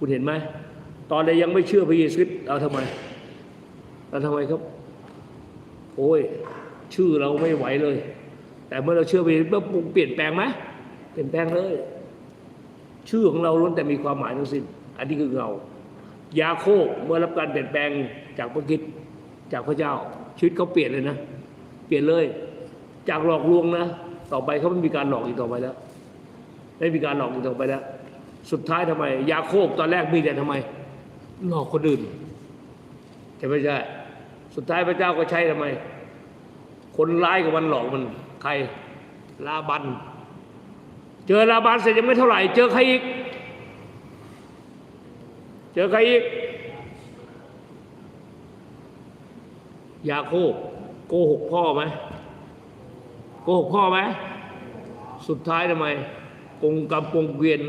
คุณเห็นไหมตอนเรายังไม่เชื่อพระเยซูคริสต์เราทำไมเราทำไมครับ โอ้ยชื่อเราไม่ไหวเลย แต่เมื่อเราเชื่อพระเยซูปุ๊บเปลี่ยนแปลงไหมเปลี่ยนแปลงเลย ชื่อของเราล้วนแต่มีความหมายทั้งสิ้นอันนี้คือเรายาโคบเมื่อรับการเปลี่ยนแปลงจากพระคิดจากพระเจ้าชีวิตเขาเปลี่ยนเลยนะ เปลี่ยนเลย จากหลอกลวงนะ ต่อไปเขาไม่มีการหลอกอีกต่อไปแล้ว ไม่มีการหลอกอีกต่อไปแล้ว สุดท้ายทำไม ยาโคบตอนแรกมีแต่ทำไม หลอกคนอื่นใช่ไม่ใช่สุดท้ายพระเจ้าก็ใช้ทำไม คนร้ายกับมันหลอกมันใครลาบัน เจอลาบันเสร็จยังไม่เท่าไหร่ เจอใครอีก เจอใครอีก ยาโคบโกหกพ่อไหมโกหกพ่อไหม สุดท้ายทำไมกงกรรงเกวียน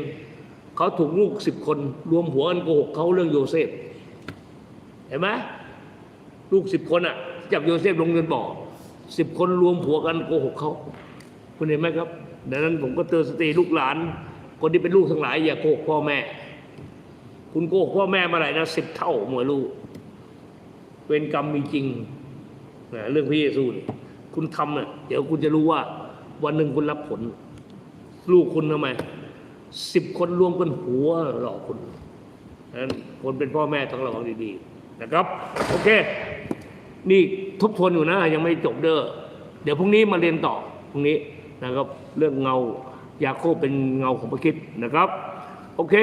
เขาถูกลูกสิบคนรวมหัวกันโกหกเขาเรื่องโยเซฟเห็นไหมลูกสิบคนอะจับโยเซฟลงเงินบ่อสิบคนรวมหัวกันโกหกเขาคุณเห็นไหมครับดังนั้นผมก็เตือนสติลูกหลาน คนที่เป็นลูกทั้งหลาย อย่าโกหกพ่อแม่ คุณโกหกพ่อแม่มื่อไหร่นะสิบเท่าเมื่อลูกเวรกรรมมีจริงนะเรื่องพระเยซูนี่คุณทำเน่ะเดี๋ยวคุณจะรู้ว่า วันหนึ่งคุณรับผล ลูกคุณทำไม สิบคนรวมกันหัวหลอกคุณนั้นคนเป็นพ่อแม่ต้องระวังดีๆนะครับ โอเค นี่ทบทวนอยู่นะ ยังไม่จบเด้อเดี๋ยวพรุ่งนี้มาเรียนต่อพรุ่งนี้นะครับ เรื่องเงายาโคบเป็นเงาของพระคิดนะครับ โอเค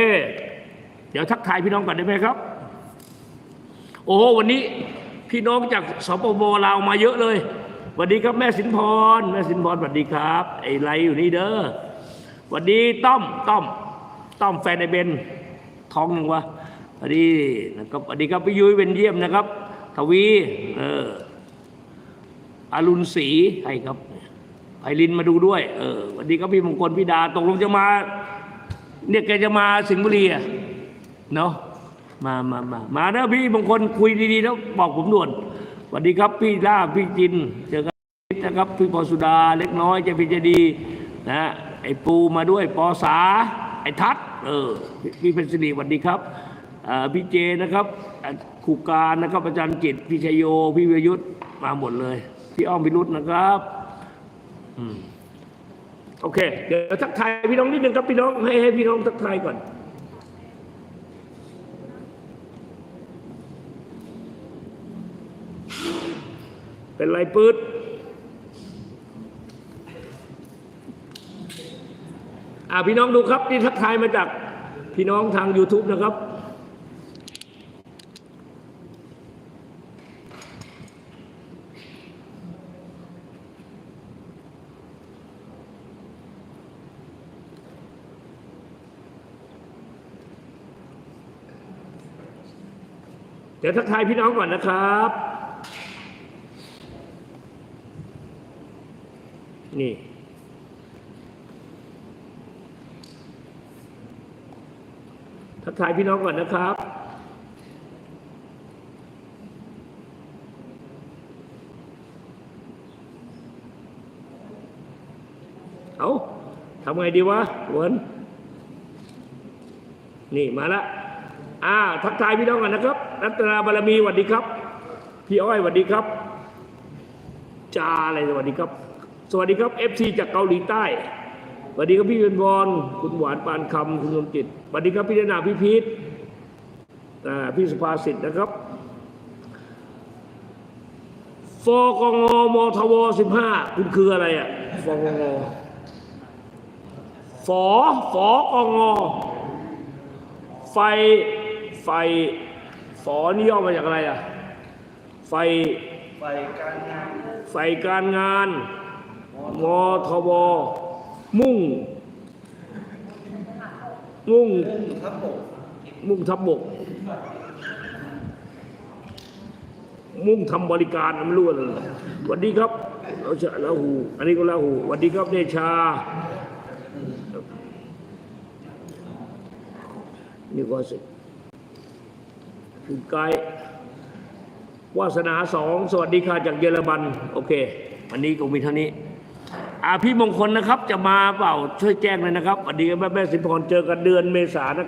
เดี๋ยวทักทายพี่น้องก่อนได้ไหมครับ โอ้วันนี้พี่น้องจากสปปลาวมาเยอะเลยสวัสดีครับแม่สินพร แม่สินพรสวัสดีครับ ไอ้ไรอยู่นี่เด้อ วัสดีต้อมต้อมต้อมแฟนไอเบนท้องหนึ่งวะสวัสดีนะครับสวัสดีครับพี่ยุ้ยเป็นเยี่ยมนะครับ ทวีเอออรุณศรีใครครับไพลินมาดูด้วย เออสวัสดีครับพี่มงคลพี่ดาตกลงจะมา เนี่ยแกจะมาสิงห์บุรีอะเนาะมามามามาเด้อพี่บางคนคุยดีๆแล้วบอกผมด่วนสวัสดีครับพี่ล่าพี่จินเจอกันนะครับพี่ปอสุดาเล็กน้อยเจพิจะดีนะ ไอ้ปูมาด้วยปอสา ไอ้ทัศน์เออพี่เป็นสิริสวัสดีครับอ่าพี่เจนะครับอ่าครูการนะครับอาจารย์จิตพี่ชยโยพี่วิยุทธ์มาหมดเลย พี่อ้อมพิรุษนะครับอืมโอเค เดี๋ยวทักทายพี่น้องนิดนึงครับพี่น้องให้ให้พี่น้องทักทายก่อนเป็นไรปื๊ด อ่าพี่น้องดูครับนี่ทักทายมาจากพี่น้องทาง YouTube นะครับ เดี๋ยวทักทายพี่น้องก่อนนะครับ นี่ ทักทายพี่น้องก่อนนะครับ เอาทำไงดีวะหวนนี่มาละอ่าทักทายพี่น้องกันนะครับ รัตนาบารมีสวัสดีครับ พี่อ้อยสวัสดีครับจาอะไรสวัสดีครับ สวัสดีครับเอฟซีจากเกาหลีใต้ วัสดีครับพี่เป็นบอลคุณหวานปานคำคุณสมจิตสวัสดีครับพี่ดนาพี่พีทอ่าพี่สุภาสิทธิ์นะครับฟกงมทวสิบห้าคุณคืออะไรอะฟกงฝอฝอกงไฟไฟฝอนี่ย่อมาจากอะไรอะไฟไฟการงานไฟการงานงทบ มุ่ง มุ่งทับบกมุ่งทับบก มุ่งทำบริการไม่รู้อะไรสวัสดีครับเราจะลาหู อันนี้ก็ลาหูสวัสดีครับเดชานี่ก็สิคือกายวาสนาสองสวัสดีค่ะจากเยอรมัน โอเควันนี้ก็มีเท่านี้ อาพี่มงคลนะครับ จะมาเปล่าช่วยแจ้งเลยนะครับสวัสดีครับแม่แม่สิพรเจอกันเดือนเมษานะครับ